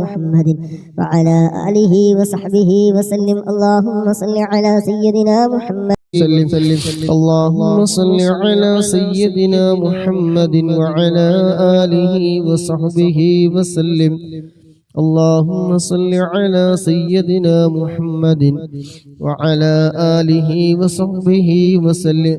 محمد وعلى آله وصحبه وسلم اللهم صل على سيدنا محمد سلم اللهم صل على سيدنا محمد وعلى آله وصحبه وسلم اللهم صل على سيدنا محمد وعلى آله وصحبه وسلم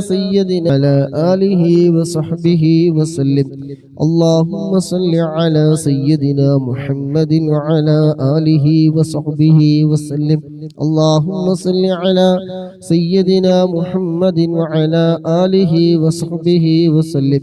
سيدنا على آله وصحبه وسلم. اللهم صل على سيدنا محمد وعلى آله وصحبه وسلم. اللهم صل على سيدنا محمد وعلى آله وصحبه وسلم.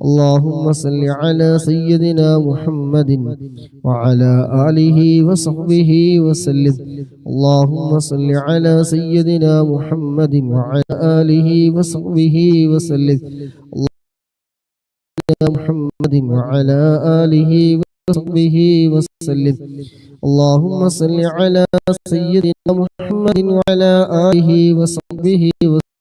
اللهم صل على سيدنا محمد وعلى آله وصحبه وسلم. اللهم صل على سيدنا محمد وعلى آله وصحبه وسلم. محمد وعلى آله وصحبه وسلم. اللهم صل على سيدنا محمد وعلى آله وصحبه وسلم.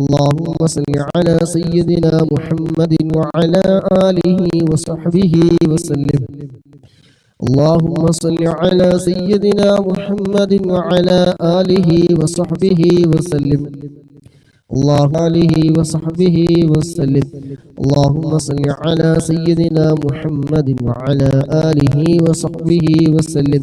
اللهم صل على سيدنا محمد وعلى آله وصحبه وسلم. اللهم صل على سيدنا محمد وعلى آله وصحبه وسلم. الله عليه وصحبه وسلم. اللهم صل على سيدنا محمد وعلى آله وصحبه وسلم.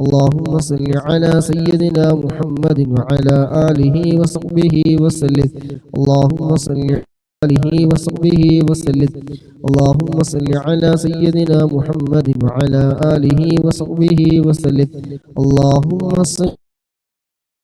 اللهم صل على سيدنا محمد وعلى آله وصحبه وسلم. اللهم صل آله وصحبه وسلم. اللهم صل على سيدنا محمد وعلى آله وصحبه وسلم. اللهم صل